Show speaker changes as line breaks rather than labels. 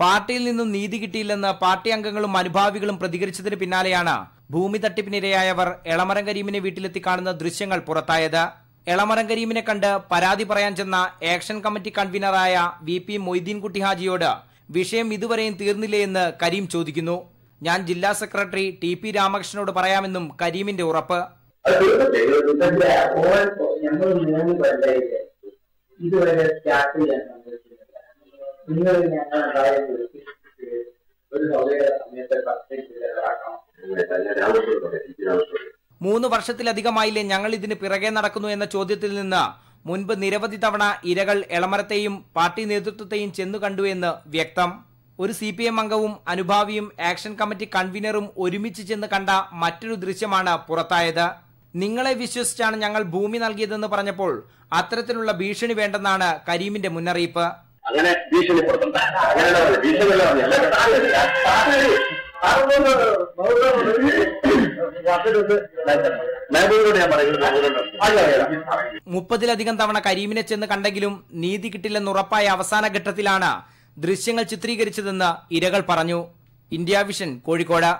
പാർട്ടിയിൽ നിന്നും നീതി കിട്ടിയില്ലെന്ന് പാർട്ടി അംഗങ്ങളും അനുഭാവികളും പ്രതികരിച്ചതിന് പിന്നാലെയാണ് ഭൂമി തട്ടിപ്പിനിരയായവർ എളമരം കരീമിനെ വീട്ടിലെത്തി കാണുന്ന ദൃശ്യങ്ങൾ പുറത്തായത്. എളമരം കരീമിനെ കണ്ട് പരാതി പറയാൻ ചെന്ന ആക്ഷൻ കമ്മിറ്റി കൺവീനറായ വി പി മൊയ്തീൻകുട്ടി ഹാജിയോട് വിഷയം ഇതുവരെയും തീർന്നില്ലേ എന്ന് കരീം ചോദിക്കുന്നു. ഞാൻ ജില്ലാ സെക്രട്ടറി ടി പി രാമകൃഷ്ണനോട് പറയാമെന്നും കരീമിന്റെ ഉറപ്പ്.
ഇതുവരെ ഒരു
മൂന്ന് വർഷത്തിലധികമായില്ലേ ഞങ്ങൾ ഇതിന് പിറകെ നടക്കുന്നു എന്ന ചോദ്യത്തിൽ നിന്ന് മുൻപ് നിരവധി തവണ ഇരകൾ എളമരത്തെയും പാർട്ടി നേതൃത്വത്തെയും ചെന്നു കണ്ടു എന്ന് വ്യക്തം. ഒരു സി പി എം അംഗവും അനുഭാവിയും ആക്ഷൻ കമ്മിറ്റി കൺവീനറും ഒരുമിച്ച് ചെന്ന് കണ്ട മറ്റൊരു ദൃശ്യമാണ് പുറത്തായത്. നിങ്ങളെ വിശ്വസിച്ചാണ് ഞങ്ങൾ ഭൂമി നൽകിയതെന്ന് പറഞ്ഞപ്പോൾ അത്തരത്തിലുള്ള ഭീഷണി വേണ്ടെന്നാണ് കരീമിന്റെ മുന്നറിയിപ്പ്.
അങ്ങനെ ഭീഷണിപ്പെടുത്തണ്ട അങ്ങനെയല്ല പറഞ്ഞത്. ഭീഷണിയല്ല പറഞ്ഞത്.
മുപ്പതിലധികം തവണ കരീമിനെ ചെന്ന് കണ്ടെങ്കിലും നീതി കിട്ടില്ലെന്ന് ഉറപ്പായ അവസാന ഘട്ടത്തിലാണ് ദൃശ്യങ്ങൾ ചിത്രീകരിച്ചതെന്ന് ഇരകൾ പറഞ്ഞു ഇന്ത്യ വിഷൻ കോഴിക്കോട്